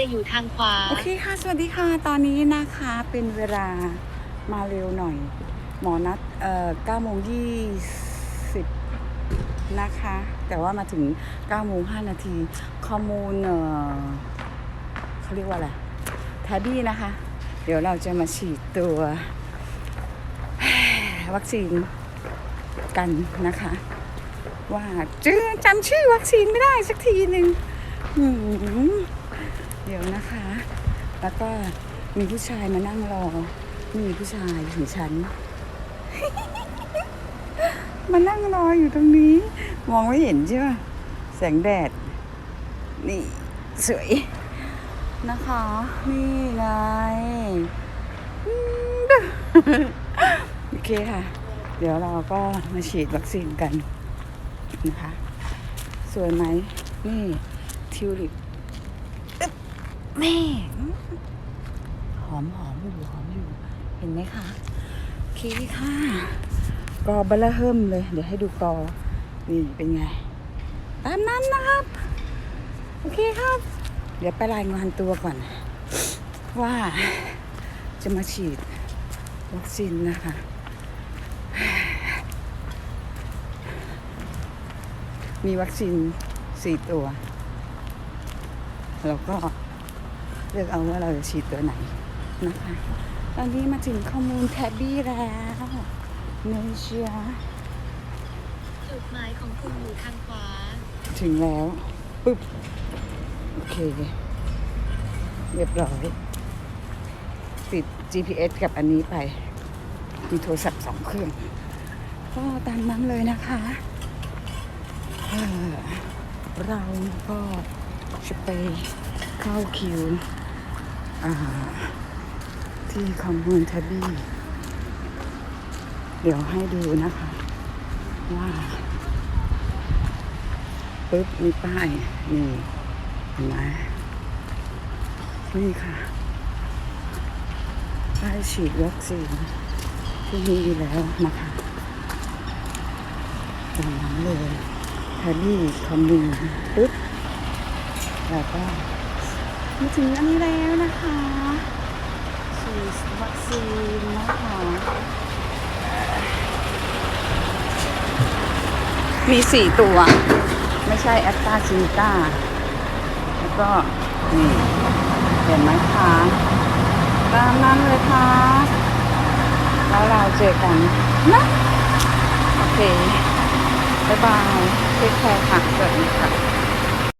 จะอยู่ทางขวา โอเคค่ะ สวัสดีค่ะ ตอนนี้นะคะเป็นเวลามาเร็วหน่อย หมอนัดเอ่อ9โมง20นะคะ แต่ว่ามาถึง9โมง5นาทีข้อมูลเอ่อเขาเรียกว่าอะไรแทบี้นะคะ เดี๋ยวเราจะมาฉีดตัว วัคซีนกันนะคะ ว่าจื้อจำชื่อวัคซีนไม่ได้สักทีหนึ่งหืม เดี๋ยวนะคะ แล้วก็มีผู้ชายมานั่งรอ มีผู้ชายถึงฉัน มานั่งรออยู่ตรงนี้ มองไม่เห็นใช่ไหมแสงแดด นี่ สวย นะคะ นี่ไงโอเคค่ะ เดี๋ยวเราก็มาฉีดวัคซีนกันนะคะ สวยไหม นี่ทิวลิป แม่ หอมหอมอยู่หอมอยู่ เห็นไหมคะโอเคค่ะกอบลเฮิมเลย เดี๋ยวให้ดูกอนี่เป็นไง ตามนั้นนะครับ โอเคครับ เดี๋ยวไปรายงานตัวก่อน ว่าจะมาฉีดวัคซีนนะคะมีวัคซีนสี่ตัว แล้วก็ เลือกเอาว่าเราจะฉีดตัวไหนนะคะ ตอนนี้มาถึงข้อมูลแทบบี้แล้วเนเชียจุดหมายของคุณอยู่ทางขวา ถึงแล้วปุ๊บ โอเค เรียบร้อย ติด GPS กับอันนี้ไป มีโทรศัพท์สองเครื่อง ก็ตามนั้นเลยนะคะเอ่อเราก็จะไปเข้าคิว อ่าที่คอมมูนทับบี้ เดี๋ยวให้ดูนะคะ ว่าปุ๊บมีป้าย นี่เห็นไหมนี่ค่ะ ป้ายฉีดวัคซีนที่มีอยู่แล้วนะคะตรงนั้นเลยแทบบี้คอมมูนปุ๊บแล้วก็ มาถึงอันนี้แล้วนะคะฉีดวัคซีนนะคะมีสี่ตัว ไม่ใช่แอสตาซินกาแล้วก็ นี่เห็นไหมคะตามนั้นเลยค่ะแล้วเราเจอกันนะ โอเค บ๊ายบายเทคแคร์ค่ะสวัสดีค่ะ